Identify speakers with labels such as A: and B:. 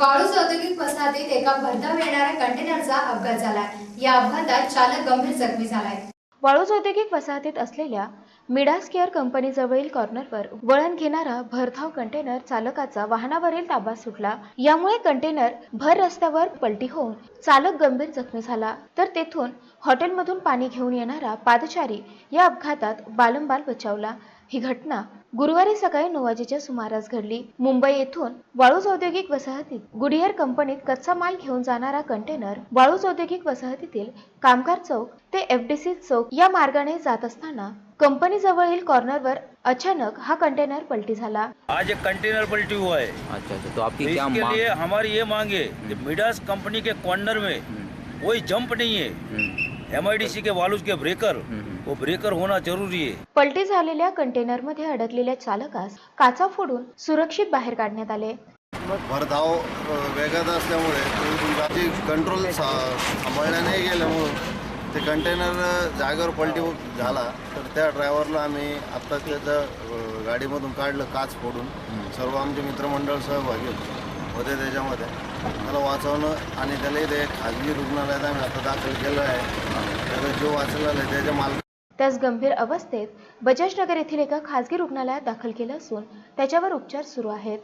A: वाळूज औद्योगिक वसाहतीत एका भरधाव येणाऱ्या कंटेनरचा अपघात झालाय. या अपघातात चालक गंभीर जखमी झालाय. वाळूज औद्योगिक वसाहतीत असलेल्या मिडास केअर कंपनीजवळील कॉर्नरवर वळण घेणारा भरधाव कंटेनर चालकाचा वाहनावरील ताबा सुटला. यामुळे कंटेनर भर रस्त्यावर पलटी होऊन चालक गंभीर जखमी झाला. तर तेथून हॉटेलमधून पाणी घेऊन येणारा पादचारी या अपघातात बालंबाल बचावला. ही घटना गुरुवारी सकाळी नऊ वाजेच्या सुमारास घडली. मुंबई येथून वाळूज औद्योगिक वसाहतीत गुडियर कंपनीत कच्चा माल घेऊन जाणारा कंटेनर वाळूज औद्योगिक वसाहतीतील कामगार चौक ते एफडीसी चौक या मार्गाने जात असताना कंपनी जवळील कॉर्नरवर अचानक हा कंटेनर पलटी झाला.
B: आज एक कंटेनर पलटी हुआ है.
C: अच्छा अच्छा. तो आपकी क्या
B: इसके
C: मांग?
B: लिए हमारी ये मांग है कि मिडास कंपनी के कॉर्नर में कोई जंप नहीं है.
C: हम्म,
B: एम के वालूज के ब्रेकर वो ब्रेकर होना जरूरी है.
A: पलटी झालेल्या कंटेनरमध्ये अडकलेल्या चालकास काचा फोडून सुरक्षित बाहेर काढण्यात आले.
D: भरधाव वेगात असल्यामुळे कंट्रोल सा- सांभाळल्या नाही गेल्यामुळं ते कंटेनर जागेवर पलटी झाला तर त्या ड्रायव्हरला आम्ही आत्ता त्याचं गाडीमधून काढलं काच फोडून सर्व आमचे मित्रमंडळ सहभागी होते. होते त्याच्यामध्ये. त्याला वाचवणं आणि त्याला इथे खाजगी रुग्णालयात आम्ही आता दाखल केलं आहे. त्याचा जीव वाचला आहे त्याच्या मालक
A: त्यास गंभीर अवस्थेत बजाजनगर येथील एका खासगी रुग्णालयात दाखल केलं असून त्याच्यावर उपचार सुरू आहेत.